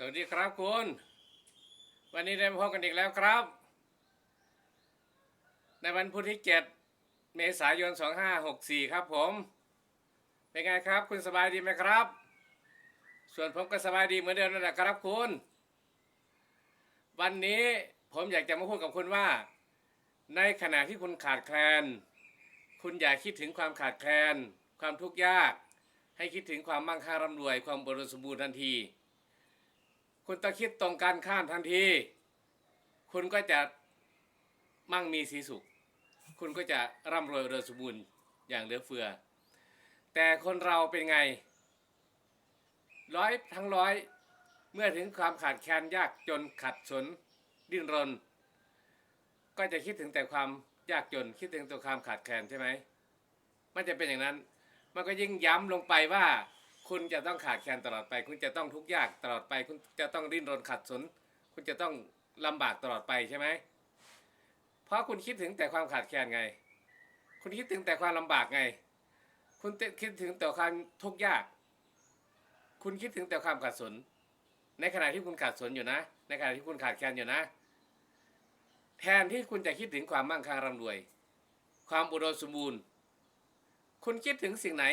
สวัสดีครับคุณ วันนี้ได้มาพบกันอีกแล้วครับ ในวันพุธที่ 7 เมษายน 2564 ครับผม เป็นไงครับ คุณสบายดีไหมครับ ส่วนผมก็สบายดีเหมือนเดิมนั่นแหละครับคุณ วันนี้ผมอยากจะมาพูดกับคุณว่า ในขณะที่คุณขาดแคลน คุณอย่าคิดถึงความขาดแคลน ความทุกข์ยาก ให้คิดถึงความมั่งคั่งร่ำรวย ความบริสุทธิ์สมบูรณ์ทันที คุณต้องคิดตรงกันข้ามทันที คุณก็จะมั่งมีสีสุข คุณก็จะร่ำรวยอุดมสมบูรณ์อย่างเหลือเฟือ แต่คนเราเป็นไง ร้อยทั้งร้อยเมื่อถึงความขาดแคลนยากจนขัดสนดิ้นรน ก็จะคิดถึงแต่ความยากจนคิดถึงตัวความขาดแคลนใช่ไหมมันจะเป็นอย่างนั้น มันก็ยิ่งย้ำลงไปว่า คุณจะต้องขาดแคลนตลอดไป คุณจะต้องทุกข์ยากตลอดไป คุณจะต้องดิ้นรนขัดสน คุณจะต้องลำบากตลอดไปใช่ไหมเพราะคุณคิดถึงแต่ความขาดแคลนไง คุณคิดถึงแต่ความลำบากไง คุณคิดถึงแต่ความทุกข์ยาก คุณคิดถึงแต่ความขัดสน ในขณะที่คุณขาดสนอยู่นะ ในขณะที่คุณขาดแคลนอยู่นะ แทนที่คุณจะคิดถึงความมั่งคั่งร่ำรวย ความอุดมสมบูรณ์ คุณคิดถึงสิ่งไหน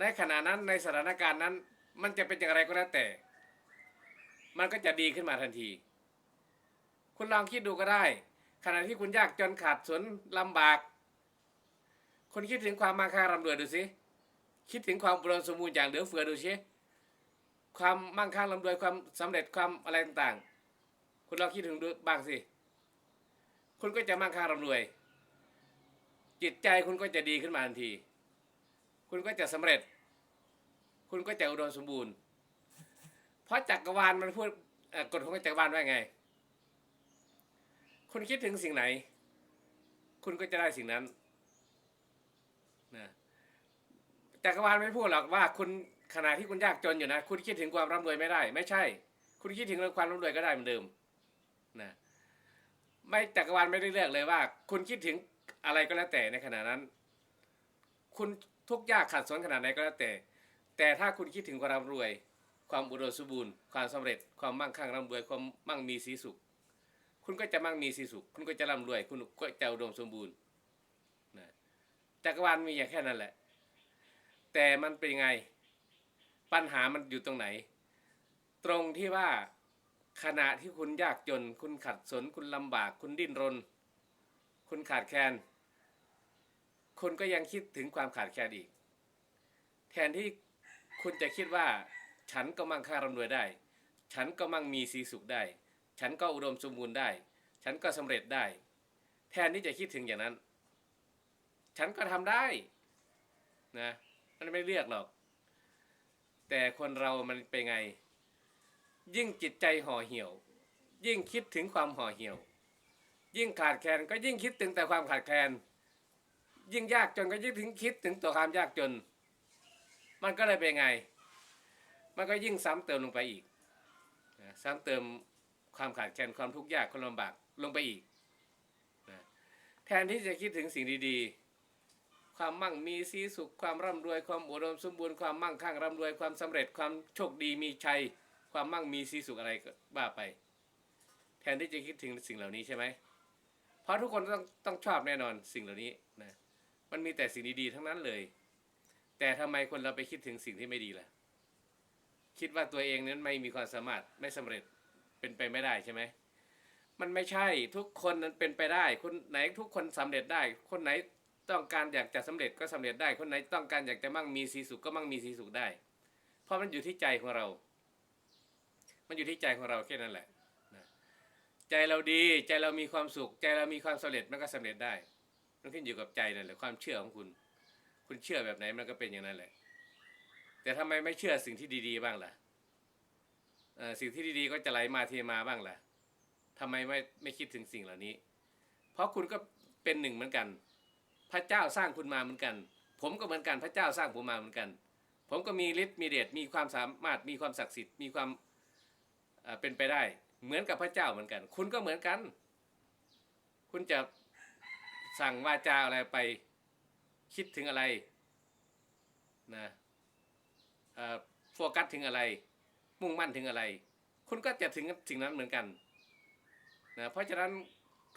ในขณะนั้นในสถานการณ์นั้น มันจะเป็นอย่างไรก็แล้วแต่ มันก็จะดีขึ้นมาทันที คุณลองคิดดูก็ได้ ขณะที่คุณยากจนขาดสนลำบาก คุณคิดถึงความมั่งคั่งร่ำรวยดูสิคิดถึงความอุดมสมบูรณ์อย่างเหลือเฟือดูสิความมั่งคั่งร่ำรวยความสำเร็จความอะไรต่างๆ คุณลองคิดถึงดูบ้างสิ คุณก็จะมั่งคั่งร่ำรวย จิตใจคุณก็จะดีขึ้นมาทันที คุณก็จะสำเร็จ คุณก็จะอุดมสมบูรณ์ เพราะจักรวาลมันพูดกฎของจักรวาลว่าไง คุณคิดถึงสิ่งไหน คุณก็จะได้สิ่งนั้นนะจักรวาลไม่พูดหรอกว่าคุณขณะที่คุณยากจนอยู่นะ คุณคิดถึงความร่ำรวยไม่ได้ ไม่ใช่ คุณคิดถึงเรื่องความร่ำรวยก็ได้เหมือนเดิมนะไม่จักรวาลไม่ได้เลือกเลยว่า คุณคิดถึงอะไรก็แล้วแต่ในขณะนั้น คุณ ทุกยากขัดสนขนาดไหนก็แล้วแต่ แต่ถ้าคุณคิดถึงความร่ำรวย ความอุดมสมบูรณ์ความสำเร็จความมั่งคั่งร่ำรวยความมั่งมีสีสุข คุณก็จะมั่งมีสีสุข คุณก็จะร่ำรวย คุณก็จะอุดมสมบูรณ์นะจักรวาลมีอย่างแค่นั้นแหละ แต่มันเป็นไง ปัญหามันอยู่ตรงไหน ตรงที่ว่าขณะที่คุณยากจน คุณขัดสน คุณลำบาก คุณดิ้นรน คุณขาดแคลน คุณก็ยังคิดถึงความขาดแคลนอีก แทนที่คุณจะคิดว่า ฉันก็มั่งคั่งร่ำรวยได้ ฉันก็มั่งมีสีสุขได้ ฉันก็อุดมสมบูรณ์ได้ ฉันก็สำเร็จได้ แทนที่จะคิดถึงอย่างนั้น ฉันก็ทำได้นะมันไม่เลือกหรอก แต่คนเรามันเป็นไง ยิ่งจิตใจห่อเหี่ยว ยิ่งคิดถึงความห่อเหี่ยว ยิ่งขาดแคลนก็ยิ่งคิดถึงแต่ความขาดแคลน ยิ่งยากจนก็ยิ่งถึงคิดถึงตัวความยากจน มันก็เลยเป็นไง มันก็ยิ่งซ้ำเติมลงไปอีกซ้ำเติมความขาดแคลนความทุกข์ยากความลำบากลงไปอีกแทนที่จะคิดถึงสิ่งดีๆ ความมั่งมีสีสุขความร่ำรวยความอุดมสมบูรณ์ความมั่งคั่งร่ำรวยความสำเร็จความโชคดีมีชัย ความมั่งมีสีสุขอะไรก็บ้าไป แทนที่จะคิดถึงสิ่งเหล่านี้ใช่ไหมเพราะทุกคนต้องต้องชอบแน่นอนสิ่งเหล่านี้นะ มันมีแต่สิ่งดีๆทั้งนั้นเลย แต่ทำไมคนเราไปคิดถึงสิ่งที่ไม่ดีล่ะ คิดว่าตัวเองนั้นไม่มีความสามารถไม่สำเร็จเป็นไปไม่ได้ใช่ไหมมันไม่ใช่ทุกคนนั้นเป็นไปได้ คนไหนทุกคนสำเร็จได้ คนไหนต้องการอยากจะสำเร็จก็สำเร็จได้ คนไหนต้องการอยากจะมั่งมีสีสุขก็มั่งมีสีสุขได้ เพราะมันอยู่ที่ใจของเรา มันอยู่ที่ใจของเราแค่นั้นแหละนะใจเราดีใจเรามีความสุข ใจเรามีความสำเร็จมันก็สำเร็จได้ มันขึ้นอยู่กับใจนั่นแหละความเชื่อของคุณ คุณเชื่อแบบไหนมันก็เป็นอย่างนั้นแหละ แต่ทำไมไม่เชื่อสิ่งที่ดี ๆ บ้างล่ะสิ่งที่ดีๆก็จะไหลมาเทมาบ้างล่ะทำไมไม่ไม่คิดถึงสิ่งเหล่านี้ เพราะคุณก็เป็นหนึ่งเหมือนกัน พระเจ้าสร้างคุณมาเหมือนกัน ผมก็เหมือนกันพระเจ้าสร้างผมมาเหมือนกัน ผมก็มีฤทธิ์มีเดชมีความสามารถมีความศักดิ์สิทธิ์มีความเป็นไปได้ เหมือนกับพระเจ้าเหมือนกัน คุณก็เหมือนกัน คุณจะ สั่งวาจาอะไรไปคิดถึงอะไรนะโฟกัสถึงอะไร มุ่งมั่นถึงอะไร คุณก็จะถึงสิ่งนั้นเหมือนกันนะเพราะฉะนั้น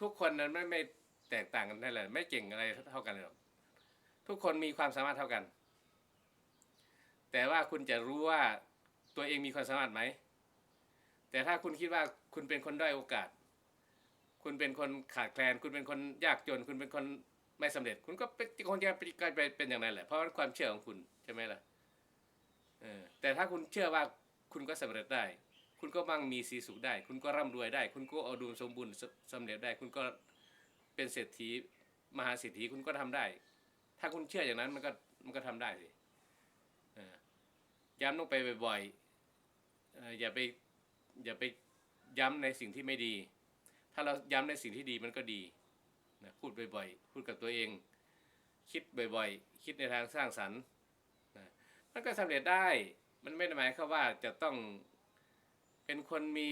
ทุกคนนั้นไม่ไม่แตกต่างกันได้เลย ไม่เก่งอะไรเท่ากันหรอกทุกคนมีความสามารถเท่ากัน แต่ว่าคุณจะรู้ว่าตัวเองมีความสามารถไหมแต่ถ้าคุณคิดว่าคุณเป็นคนด้อยโอกาส คุณเป็นคนขาดแคลน คุณเป็นคนยากจน คุณเป็นคนไม่สำเร็จ คุณก็เป็นคนจะกายไปเป็นอย่างนั้นแหละ เพราะว่าความเชื่อของคุณใช่ไหมล่ะเออแต่ถ้าคุณเชื่อว่าคุณก็สำเร็จได้ คุณก็มั่งมีสีสุขได้ คุณก็ร่ำรวยได้ คุณก็เอาดูสมบูรณ์สสำเร็จได้ คุณก็เป็นเศรษฐีมหาเศรษฐีคุณก็ทำได้ ถ้าคุณเชื่ออย่างนั้นมันก็มันก็ทำได้สิย้ำลงไปบ่อยๆอย่าไปอย่าไปย้ำในสิ่งที่ไม่ดี ถ้าเราย้ำในสิ่งที่ดีมันก็ดีนะพูดบ่อยๆ พูดกับตัวเอง คิดบ่อยๆ คิดในทางสร้างสรรค์นะมันก็สำเร็จได้มันไม่ได้หมายความว่าจะต้องเป็นคนมี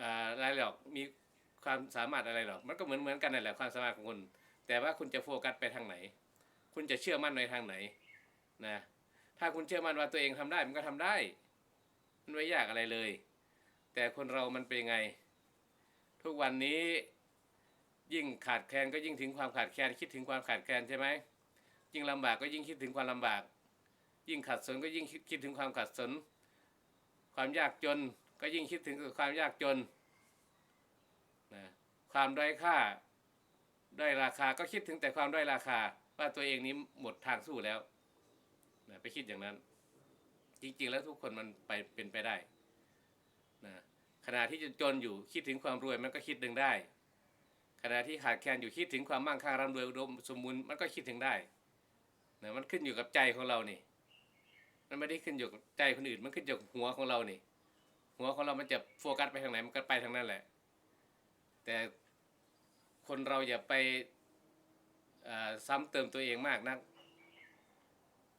อ่าอะไรหรอกมีความสามารถอะไรหรอกมันก็เหมือนเหมือนกันนั่นแหละความสามารถของคุณ แต่ว่าคุณจะโฟกัสไปทางไหน คุณจะเชื่อมั่นในทางไหนนะถ้าคุณเชื่อมั่นว่าตัวเองทำได้มันก็ทำได้ มันไม่ยากอะไรเลย แต่คนเรามันเป็นยังไง ทุกวันนี้ยิ่งขาดแคลนก็ยิ่งถึงความขาดแคลนคิดถึงความขาดแคลนใช่ไหมยิ่งลำบากก็ยิ่งคิดถึงความลำบาก ยิ่งขัดสนก็ยิ่งคิดถึงความขัดสน ความยากจนก็ยิ่งคิดถึงความยากจนนะความด้อยค่าด้อยราคาก็คิดถึงแต่ความด้อยราคา ว่าตัวเองนี้หมดทางสู้แล้วนะไปคิดอย่างนั้น จริงๆแล้วทุกคนมันไปเป็นไปได้ ขณะที่จนอยู่คิดถึงความรวยมันก็คิดถึงได้ ขณะที่ขาดแคลนอยู่คิดถึงความมั่งคั่งร่ำรวยอุดมสมบูรณ์มันก็คิดถึงได้นะมันขึ้นอยู่กับใจของเรานี่มันไม่ได้ขึ้นอยู่กับใจคนอื่น มันขึ้นอยู่กับหัวของเรานี่ หัวของเรามันจะโฟกัสไปทางไหนมันก็ไปทางนั้นแหละ แต่คนเราอย่าไปซ้ำเติมตัวเองมากนัก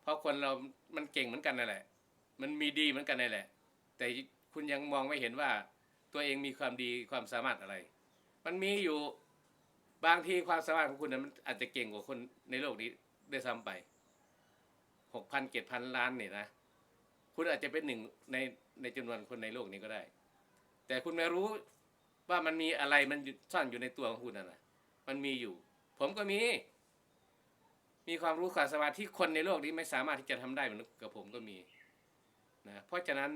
เพราะคนเรา มันเก่งเหมือนกันนั่นแหละ มันมีดีเหมือนกันนั่นแหละ แต่คุณยังมองไม่เห็นว่า ตัวเองมีความดีความสามารถอะไร มันมีอยู่บางทีความสามารถของคุณนั้นมันอาจจะเก่งกว่าคนในโลกนี้ได้ซ้ำไปหกพันเจ็ดพันล้านเนี่ยนะ คุณอาจจะเป็นหนึ่งในในจำนวนคนในโลกนี้ก็ได้ แต่คุณไม่รู้ว่ามันมีอะไรมันซ่อนอยู่ในตัวของคุณนั่ะมันมีอยู่ ผมก็มี มีความรู้ความสามารถที่คนในโลกนี้ไม่สามารถที่จะทำได้เหมือนกับผมก็มีนะเพราะฉะนั้น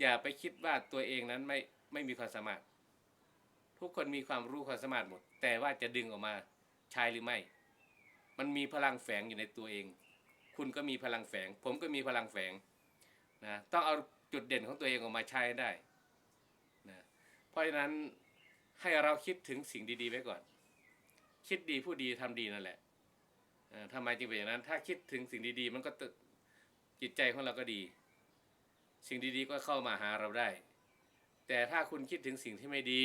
อย่าไปคิดว่าตัวเองนั้นไม่ไม่มีความสามารถ ทุกคนมีความรู้ความสามารถหมด แต่ว่าจะดึงออกมาใช้หรือไม่ มันมีพลังแฝงอยู่ในตัวเอง คุณก็มีพลังแฝง ผมก็มีพลังแฝงนะต้องเอาจุดเด่นของตัวเองออกมาใช้ได้นะเพราะฉะนั้นให้เราคิดถึงสิ่งดีๆไว้ก่อน คิดดีพูดดีทำดีนั่นแหละทำไมจึงเป็นอย่างนั้น ถ้าคิดถึงสิ่งดีๆ มันก็จิตใจของเราก็ดี สิ่งดีๆก็เข้ามาหาเราได้ แต่ถ้าคุณคิดถึงสิ่งที่ไม่ดี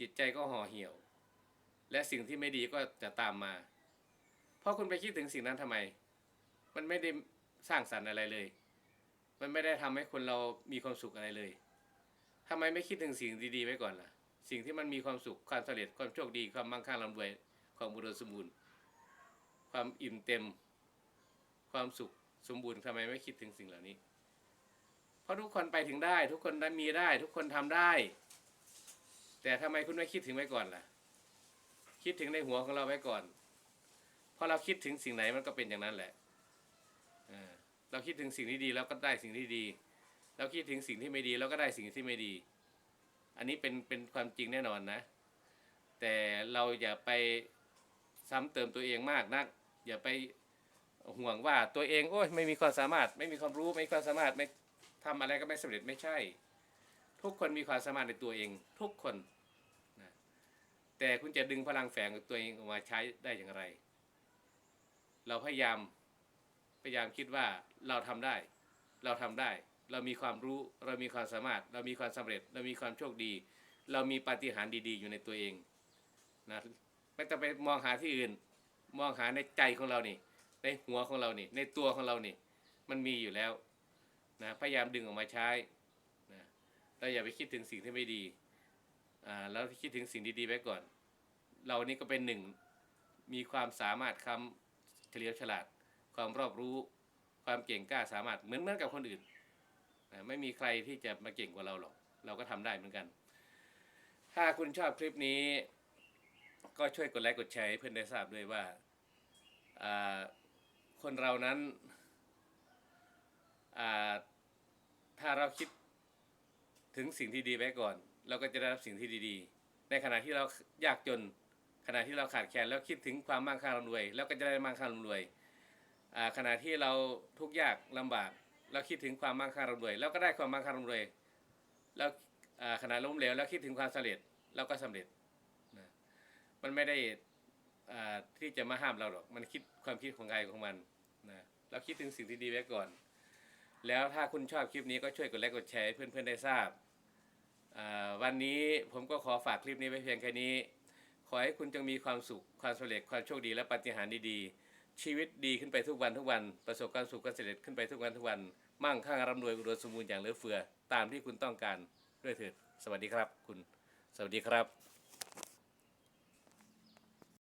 จิตใจก็ห่อเหี่ยว และสิ่งที่ไม่ดีก็จะตามมา เพราะคุณไปคิดถึงสิ่งนั้นทำไม มันไม่ได้สร้างสรรค์อะไรเลย มันไม่ได้ทำให้คนเรามีความสุขอะไรเลยทำไมไม่คิดถึงสิ่งดีๆไว้ก่อนล่ะ สิ่งที่มันมีความสุขความสำเร็จความโชคดีความมั่งคั่งร่ำรวยความอุดมสมบูรณ์ ความอิ่มเต็ม ความสุขสมบูรณ์ทำไมไม่คิดถึงสิ่งเหล่านี้ เพราะทุกคนไปถึงได้ ทุกคนได้มีได้ ทุกคนทำได้ แต่ทำไมคุณไม่คิดถึงไว้ก่อนล่ะ คิดถึงในหัวของเราไว้ก่อนพอเราคิดถึงสิ่งไหนมันก็เป็นอย่างนั้นแหละเราคิดถึงสิ่งที่ดีแล้วก็ได้สิ่งที่ดี เราคิดถึงสิ่งที่ไม่ดีเราก็ได้สิ่งที่ไม่ดี อันนี้เป็นเป็นความจริงแน่นอนนะ แต่เราอย่าไปซ้ำเติมตัวเองมากนัก อย่าไปห่วงว่าตัวเองโอ้ยไม่มีความสามารถ ไม่มีความรู้ไม่มีความสามารถไม่ ทำอะไรก็ไม่สำเร็จไม่ใช่ ทุกคนมีความสามารถในตัวเอง ทุกคนนะแต่คุณจะดึงพลังแฝงของตัวเองออกมาใช้ได้อย่างไร เราพยายามพยายามคิดว่าเราทำได้ เราทำได้ เรามีความรู้เรามีความสามารถ เรามีความสำเร็จ เรามีความโชคดี เรามีปาฏิหาริย์ดี ๆ อยู่ในตัวเองนะไม่ต้องไปมองหาที่อื่น มองหาในใจของเรานี่ ในหัวของเรานี่ ในตัวของเรานี่ มันมีอยู่แล้ว นะพยายามดึงออกมาใช้นะเราอย่าไปคิดถึงสิ่งที่ไม่ดีอ่าแล้วคิดถึงสิ่งดีๆไว้ก่อน เรานี่ก็เป็นหนึ่งมีความสามารถคำเฉลียวฉลาด ความรอบรู้ความเก่งกล้าสามารถเหมือนเหมือนกับคนอื่นอ่าไม่มีใครที่จะมาเก่งกว่าเราหรอก เราก็ทำได้เหมือนกัน ถ้าคุณชอบคลิปนี้ ก็ช่วยกดไลค์กดแชร์ให้เพื่อนได้ทราบด้วยว่าอ่าคนเรานั้นอ่า ถ้าเราคิดถึงสิ่งที่ดีไว้ก่อน เราก็จะได้รับสิ่งที่ดีๆ ในขณะที่เรายากจน ขณะที่เราขาดแคลนแล้วคิดถึงความมั่งคั่งร่ำรวย แล้วก็จะได้มั่งคั่งร่ำรวยขณะที่เราทุกข์ยากลำบาก เราคิดถึงความมั่งคั่งร่ำรวย แล้วก็ได้ความมั่งคั่งร่ำรวยแล้วขณะล้มเหลวแล้วคิดถึงความสำเร็จเราก็สำเร็จนะมันไม่ได้ที่จะมาห้ามเราหรอก มันคิดความคิดของใครของมันนะเราคิดถึงสิ่งที่ดีไว้ก่อน แล้วถ้าคุณชอบคลิปนี้ก็ช่วยกดไลค์กดแชร์ให้เพื่อนๆได้ทราบอ่าวันนี้ผมก็ขอฝากคลิปนี้ไว้เพียงแค่นี้ ขอให้คุณจงมีความสุข ความสำเร็จ ความโชคดีและปาฏิหาริย์ดีๆ ชีวิตดีขึ้นไปทุกวันทุกวัน ประสบความสุขความสำเร็จขึ้นไปทุกวันทุกวัน มั่งคั่งร่ำรวยอุดมสมบูรณ์อย่างเหลือเฟือ ตามที่คุณต้องการด้วยเถิด สวัสดีครับ คุณ สวัสดีครับ